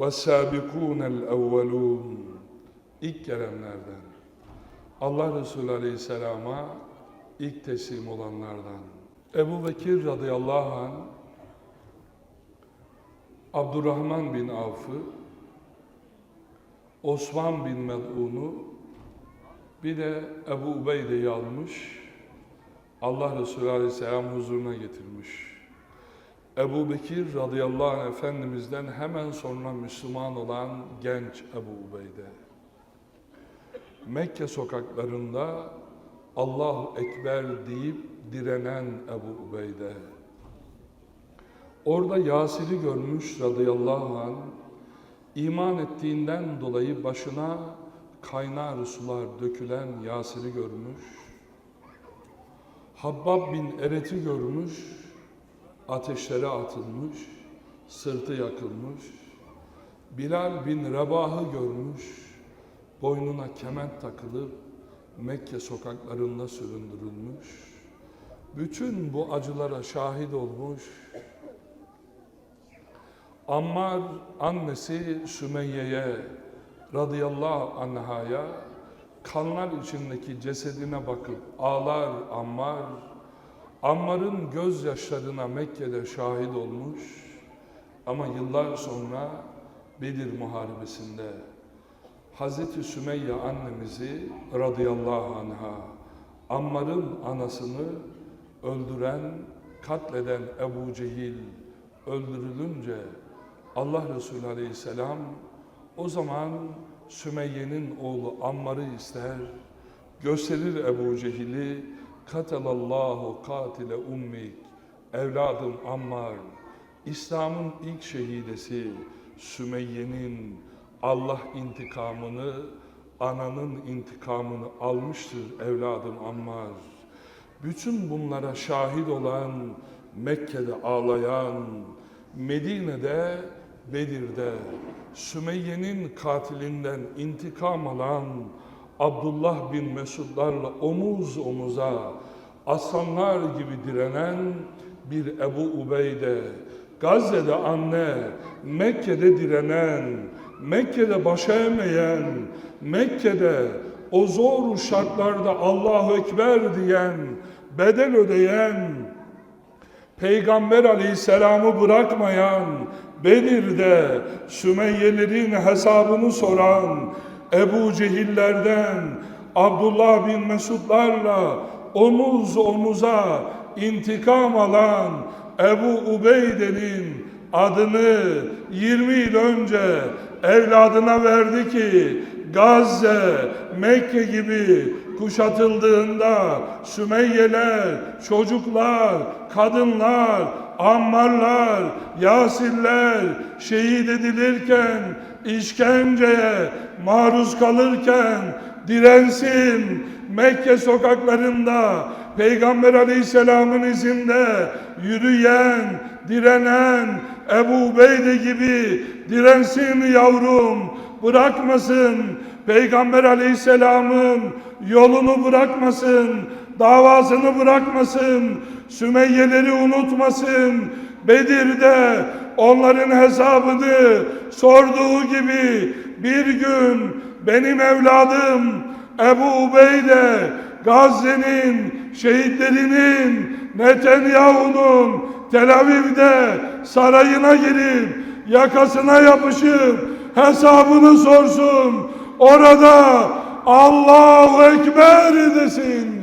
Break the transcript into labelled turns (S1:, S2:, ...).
S1: وَالسَّابِقُونَ الْاَوَّلُونَ İlk gelenlerden. Allah Resulü Aleyhisselam'a ilk teslim olanlardan. Ebu Bekir radıyallahu anh Abdurrahman bin Avf'ı, Osman bin Med'un'u, bir de Ebu Ubeyde'yi almış, Allah Resulü Aleyhisselam huzuruna getirmiş. Ebu Bekir radıyallahu anh Efendimiz'den hemen sonra Müslüman olan genç Ebu Ubeyde. Mekke sokaklarında Allahu Ekber deyip direnen Ebu Ubeyde. Orada Yasir'i görmüş radıyallahu anh, iman ettiğinden dolayı başına kaynar sular dökülen Yasir'i görmüş. Habbab bin Eret'i görmüş, ateşlere atılmış, sırtı yakılmış. Bilal bin Rebah'ı görmüş, boynuna kement takılıp Mekke sokaklarında süründürülmüş. Bütün bu acılara şahit olmuş. Ammar annesi Sümeyye'ye radıyallahu anhaya kanlar içindeki cesedine bakıp ağlar Ammar. Ammar'ın gözyaşlarına Mekke'de şahit olmuş ama yıllar sonra Bedir Muharebesi'nde Hazreti Sümeyye annemizi radıyallahu anha Ammar'ın anasını öldüren, katleden Ebu Cehil öldürülünce Allah Resulü Aleyhisselam o zaman Sümeyye'nin oğlu Ammar'ı ister, gösterir Ebu Cehil'i, katelallahu katile ummik, evladım Ammar, İslam'ın ilk şehidesi Sümeyye'nin Allah intikamını, ananın intikamını almıştır evladım Ammar. Bütün bunlara şahit olan, Mekke'de ağlayan, Medine'de, Bedir'de Sümeyye'nin katilinden intikam alan Abdullah bin Mesudlarla omuz omuza aslanlar gibi direnen bir Ebu Ubeyde, Gazze'de anne, Mekke'de direnen, Mekke'de başa emeyen, Mekke'de o zor şartlarda Allahu Ekber diyen, bedel ödeyen, Peygamber aleyhisselamı bırakmayan, Bedir'de Sümeyyelerin hesabını soran, Ebu Cehillerden, Abdullah bin Mesudlarla omuz omuza intikam alan Ebu Ubeyde'nin adını 20 yıl önce evladına verdi ki Gazze, Mekke gibi kuşatıldığında Sümeyyeler, çocuklar, kadınlar, Ammarlar, Yasirler şehit edilirken, işkenceye maruz kalırken dirensin Mekke sokaklarında Peygamber Aleyhisselam'ın izinde yürüyen, direnen Ebu Ubeyde gibi dirensin yavrum, bırakmasın. Peygamber Aleyhisselam'ın yolunu bırakmasın, davasını bırakmasın, Sümeyyeleri unutmasın. Bedir'de onların hesabını sorduğu gibi bir gün benim evladım Ebu Ubeyde Gazze'nin şehitlerinin Netanyahu'nun Tel Aviv'de sarayına girip yakasına yapışıp hesabını sorsun. Orada Allahu Ekber desin.